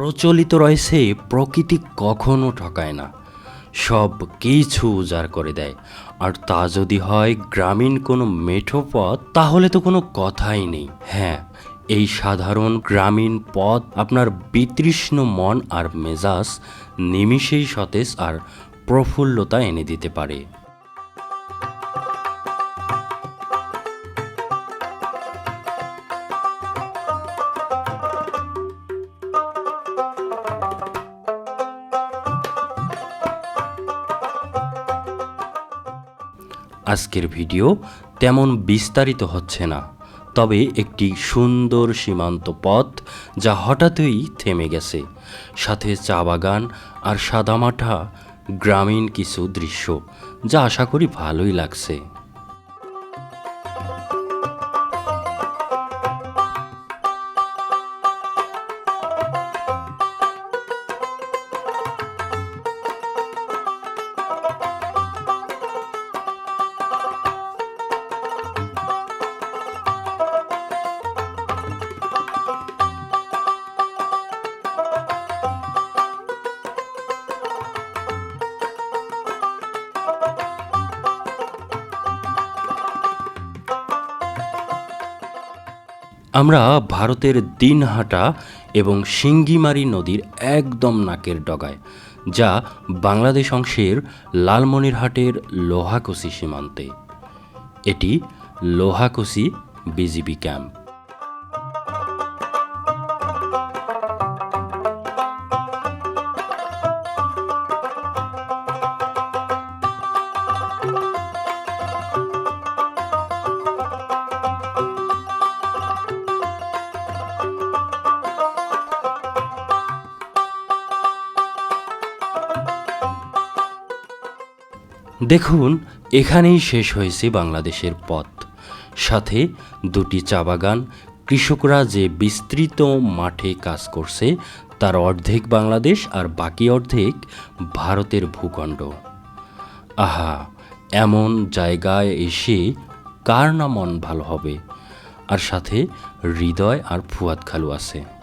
প্রচলিত রয়েছে, প্রকৃতি কখনো ঠকায় না। সব কিছু উজাড় করে দেয়। আর তা যদি হয় গ্রামীণ কোনো মেঠো পথ, তাহলে তো কোনো কথাই নেই। হ্যাঁ এই সাধারণ গ্রামীণ পথ আপনার বিতৃষ্ণ মন আর মেজাজ নিমিষেই সতেজ আর প্রফুল্লতা এনে দিতে পারে। আজকের ভিডিও তেমন বিস্তারিত হচ্ছে না, তবে একটি সুন্দর সীমান্ত পথ যা হঠাৎই থেমে গেছে। সাথে চা বাগান আর সাদামাঠা গ্রামীণ কিছু দৃশ্য, যা আশা করি ভালোই লাগছে। আমরা ভারতের দিনহাটা এবং সিঙ্গিমারি নদীর একদম নাকের ডগায়, যা বাংলাদেশ অংশের লালমনিরহাটের লোহাকোসি সীমান্তে। এটি লোহাকুশি বিজিবি ক্যাম্প। দেখুন, এখানেই শেষ হয়েছে বাংলাদেশের পথ। সাথে দুটি চা বাগান, কৃষকরা যে বিস্তৃত মাঠে কাজ করছে, তার অর্ধেক বাংলাদেশ আর বাকি অর্ধেক ভারতের ভূখণ্ড। আহা, এমন জায়গায় এসে কার না মন ভালো হবে? আর সাথে হৃদয় আর ফুয়াদ খালু আছে।